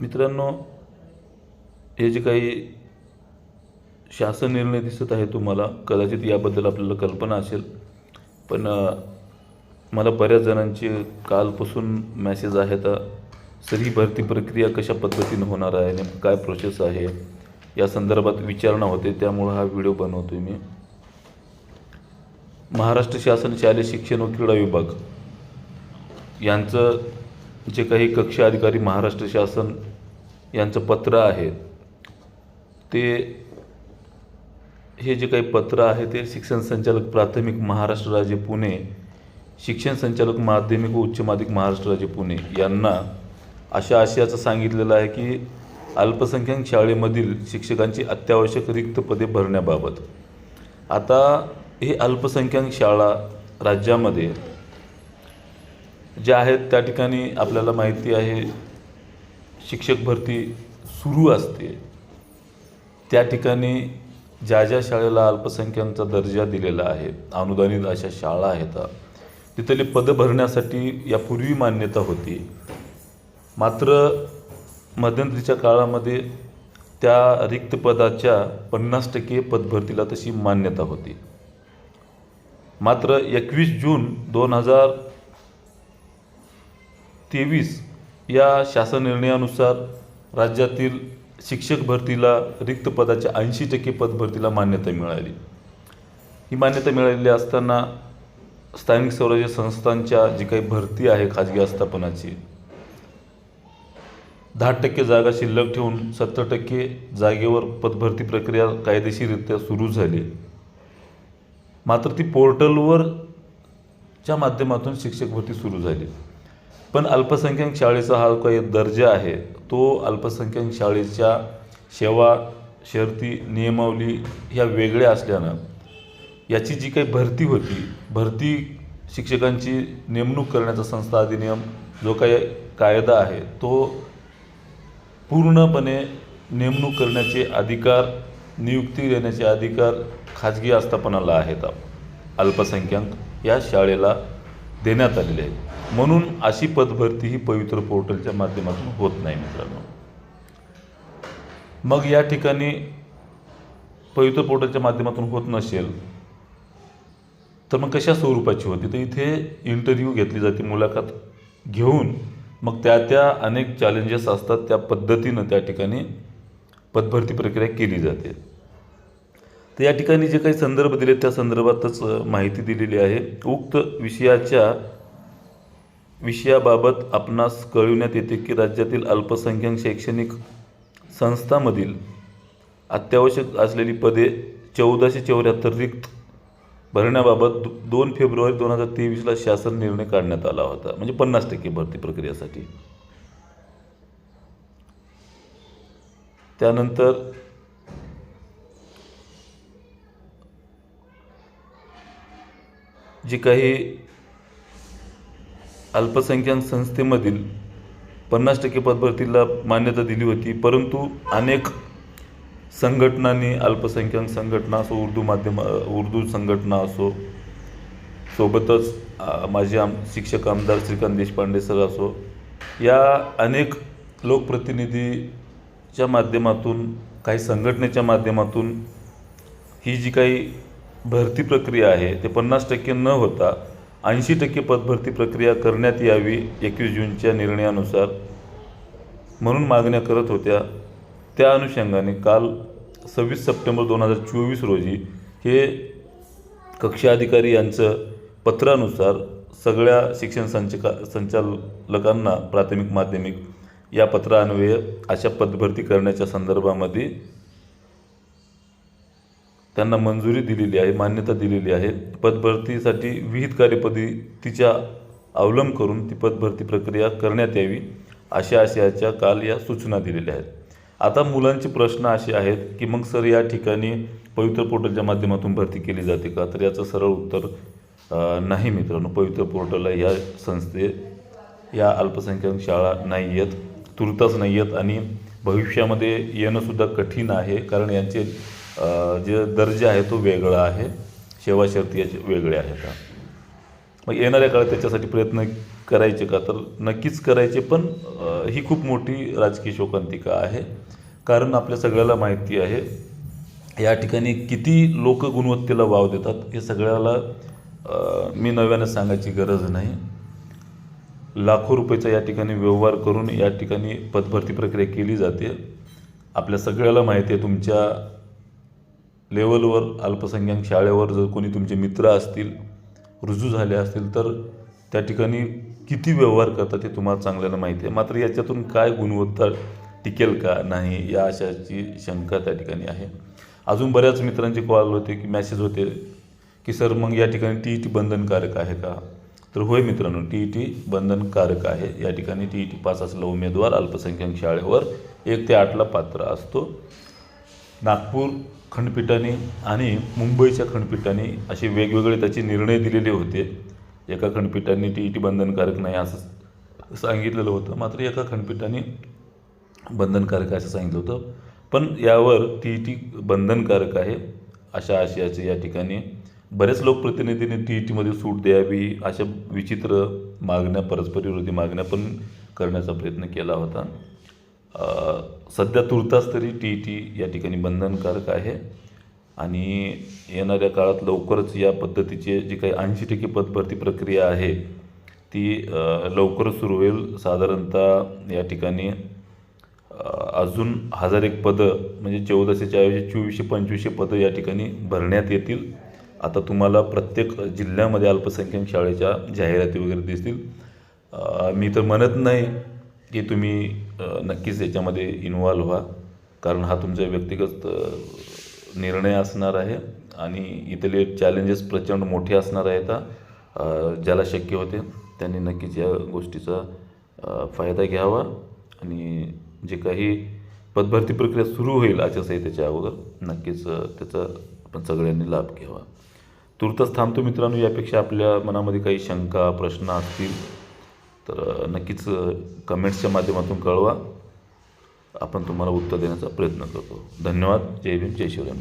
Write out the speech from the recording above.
मित्रांनो हे जे काही शासन निर्णय दिसत आहे तुम्हाला कदाचित याबद्दल आपल्याला कल्पना असेल पण मला बऱ्याच जणांचे कालपासून मॅसेज आहेत अ, भरती प्रक्रिया कशा पद्धतीनं होणार आहे नेमकं काय प्रोसेस आहे या संदर्भात विचारणा होते त्यामुळं हा व्हिडिओ बनवतो मी. महाराष्ट्र शासन शालेय शिक्षण व क्रीडा विभाग यांचं जे काही कक्ष अधिकारी महाराष्ट्र शासन यांचं पत्र आहे ते हे जे काही पत्र आहे ते शिक्षण संचालक प्राथमिक महाराष्ट्र राज्य पुणे शिक्षण संचालक माध्यमिक व उच्च माध्यमिक महाराष्ट्र राज्य पुणे यांना अशा आशयाचं सांगितलेलं आहे की अल्पसंख्याक शाळेमधील शिक्षकांची अत्यावश्यक रिक्त पदे भरण्याबाबत. आता हे अल्पसंख्याक शाळा राज्यामध्ये ज्या आहेत त्या ठिकाणी आपल्याला माहिती आहे शिक्षक भरती सुरू असते. त्या ठिकाणी ज्या ज्या शाळेला अल्पसंख्यांचा दर्जा दिलेला आहे अनुदानित अशा शाळा आहेत तिथले पदं भरण्यासाठी यापूर्वी मान्यता होती. मात्र मध्यंतरीच्या काळामध्ये त्या रिक्त पदाच्या पन्नास टक्के पदभरतीला तशी मान्यता होती. मात्र एकवीस जून दोन हजार तेवीस या शासन निर्णयानुसार राज्यातील शिक्षक भरतीला रिक्त पदाच्या ऐंशी टक्के पदभरतीला मान्यता मिळाली. ही मान्यता मिळालेली असताना स्थानिक स्वराज्य संस्थांच्या जी काही भरती आहे खाजगी आस्थापनाची दहा टक्के जागा शिल्लक ठेवून सत्तर टक्के जागेवर पदभरती प्रक्रिया कायदेशीररित्या सुरू झाली. मात्र ती पोर्टलवरच्या माध्यमातून शिक्षक भरती सुरू झाली. पण अल्पसंख्याक शाळेचा हा काही दर्जा आहे तो अल्पसंख्याक शाळेच्या सेवा शर्ती नियमावली ह्या वेगळ्या असल्यानं याची जी काही भरती होती भरती शिक्षकांची नेमणूक करण्याचा संस्था अधिनियम जो काही कायदा आहे तो पूर्णपणे नेमणूक करण्याचे अधिकार नियुक्ती देण्याचे अधिकार खाजगी आस्थापनाला आहेत अल्पसंख्याक या शाळेला देण्यात आलेले आहेत. म्हणून अशी पदभरती ही पवित्र पोर्टलच्या माध्यमातून होत नाही मित्रांनो. मग या ठिकाणी पवित्र पोर्टलच्या माध्यमातून होत नसेल तर मग कशा स्वरूपाची होती? तर इथे इंटरव्ह्यू घेतली जाते मुलाखत घेऊन मग त्या त्या अनेक चॅलेंजेस असतात त्या पद्धतीनं त्या ठिकाणी पदभरती प्रक्रिया केली जाते. तर या ठिकाणी जे काही संदर्भ दिले त्या संदर्भातच माहिती दिलेली आहे. उक्त विषयाच्या विषयाबाबत आपणास कळविण्यात येते की राज्यातील अल्पसंख्याक शैक्षणिक संस्थांमधील अत्यावश्यक असलेली पदे चौदाशे चौऱ्याहत्तर रिक्त भरण्याबाबत दोन फेब्रुवारी दोन हजार तेवीसला शासन निर्णय काढण्यात आला होता. म्हणजे पन्नास टक्के भरती प्रक्रियेसाठी. त्यानंतर जी काही अल्पसंख्याक संस्थेमधील पन्नास टक्के पदभरतीला मान्यता दिली होती परंतु अनेक संघटनांनी अल्पसंख्याक संघटना असो उर्दू माध्यम उर्दू संघटना असो सोबतच माझे आम शिक्षक आमदार श्रीकांत देशपांडे सर असो या अनेक लोकप्रतिनिधीच्या माध्यमातून काही संघटनेच्या माध्यमातून ही जी काही भरती प्रक्रिया आहे ते पन्नास टक्के न होता ऐंशी टक्के पदभरती प्रक्रिया करण्यात यावी एकवीस जूनच्या निर्णयानुसार म्हणून मागण्या करत होत्या. त्या अनुषंगाने काल सव्वीस सप्टेंबर दोन हजार चोवीस रोजी हे कक्षा अधिकारी यांचं पत्रानुसार सगळ्या शिक्षण संचका संचालकांना प्राथमिक माध्यमिक या पत्रान्वये अशा पदभरती करण्याच्या संदर्भामध्ये त्यांना मंजुरी दिलेली आहे मान्यता दिलेली आहे. पदभरतीसाठी विहित कार्यपद्धतीचा अवलंब करून ती पदभरती प्रक्रिया करण्यात यावी अशा आशयाच्या काल या सूचना दिलेल्या आहेत. आता मुलांचे प्रश्न असे आहेत की मग सर या ठिकाणी पवित्र पोर्टलच्या माध्यमातून भरती केली जाते का? तर याचं सरळ उत्तर नाही मित्रांनो. पवित्र पोर्टलला या संस्थे या अल्पसंख्याक शाळा नाही आहेत तुर्तास नाही आहेत आणि भविष्यामध्ये येणंसुद्धा कठीण आहे. कारण यांचे जे दर्जा आहे तो वेगळा आहे. सेवा शर्ती याचे वेगळे आहेत. मग येणाऱ्या काळात त्याच्यासाठी प्रयत्न करायचे का? तर नक्कीच करायचे पण ही खूप मोठी राजकीय शोकांतिका आहे. कारण आपल्या सगळ्याला माहिती आहे या ठिकाणी किती लोक गुणवत्तेला वाव देतात हे सगळ्याला मी नव्यानं सांगायची गरज नाही. लाखो रुपयाचा या ठिकाणी व्यवहार करून या ठिकाणी पदभरती प्रक्रिया केली जाते. आपल्या सगळ्याला माहिती आहे तुमच्या लेवलवर अल्पसंख्याक शाळेवर जर कोणी तुमचे मित्र असतील रुजू झाले असतील तर त्या ठिकाणी किती व्यवहार करतात हे तुम्हाला चांगल्यानं माहिती आहे. मात्र याच्यातून काय गुणवत्ता टिकेल का नाही या अशाची शंका त्या ठिकाणी आहे. अजून बऱ्याच मित्रांचे कॉल होते की मॅसेज होते की सर मग या ठिकाणी टी ई टी बंधनकारक आहे का? तर होय मित्रांनो टी ई टी बंधनकारक आहे. या ठिकाणी टी ई टी पास असलेला उमेदवार अल्पसंख्याक शाळेवर एक ते आठला पात्र असतो. नागपूर खंडपीठाने आणि मुंबईच्या खंडपीठाने असे वेगवेगळे त्याचे निर्णय दिलेले होते. एका खंडपीठाने टी ई टी बंधनकारक नाही असं सांगितलेलं होतं. मात्र एका खंडपीठाने बंधनकारक असं सांगितलं होतं. पण यावर टी ई टी बंधनकारक आहे अशा आशयाचे या ठिकाणी बरेच लोकप्रतिनिधींनी टी ई टीमध्ये सूट द्यावी अशा विचित्र मागण्या परस्पर विरोधी मागण्या पण करण्याचा प्रयत्न केला होता. सध्या तुर्तास तरी टी ई टी या ठिकाणी बंधनकारक आहे. आणि येणाऱ्या काळात लवकरच या पद्धतीचे जी काही ऐंशी टक्के पदभरती प्रक्रिया आहे ती लवकर लवकरच सुरू होईल. साधारणतः या ठिकाणी अजून हजार एक पदं म्हणजे चौदाशेच्या ऐवजी चोवीसशे पंचवीसशे पदं या ठिकाणी भरण्यात येतील. आता तुम्हाला प्रत्येक जिल्ह्यामध्ये अल्पसंख्याक शाळेच्या जाहिराती वगैरे दिसतील. मी तर म्हणत नाही की तुम्ही नक्कीच याच्यामध्ये इन्व्हॉल्व व्हा. कारण हा तुमचा व्यक्तिगत निर्णय असणार आहे आणि इथले चॅलेंजेस प्रचंड मोठे असणार आहेत ज्याला शक्य होते त्यांनी नक्कीच या गोष्टीचा फायदा घ्यावा आणि जे काही पदभरती प्रक्रिया सुरू होईल आचारसंहितेच्या अगोदर नक्कीच त्याचा आपण सगळ्यांनी लाभ घ्यावा. तुर्तच थांबतो मित्रांनो यापेक्षा आपल्या मनामध्ये काही शंका प्रश्न असतील तर नक्कीच कमेंट्सच्या माध्यमातून कळवा. आपण तुम्हाला उत्तर देण्याचा प्रयत्न करतो. धन्यवाद. जय भीम. जय शिवराय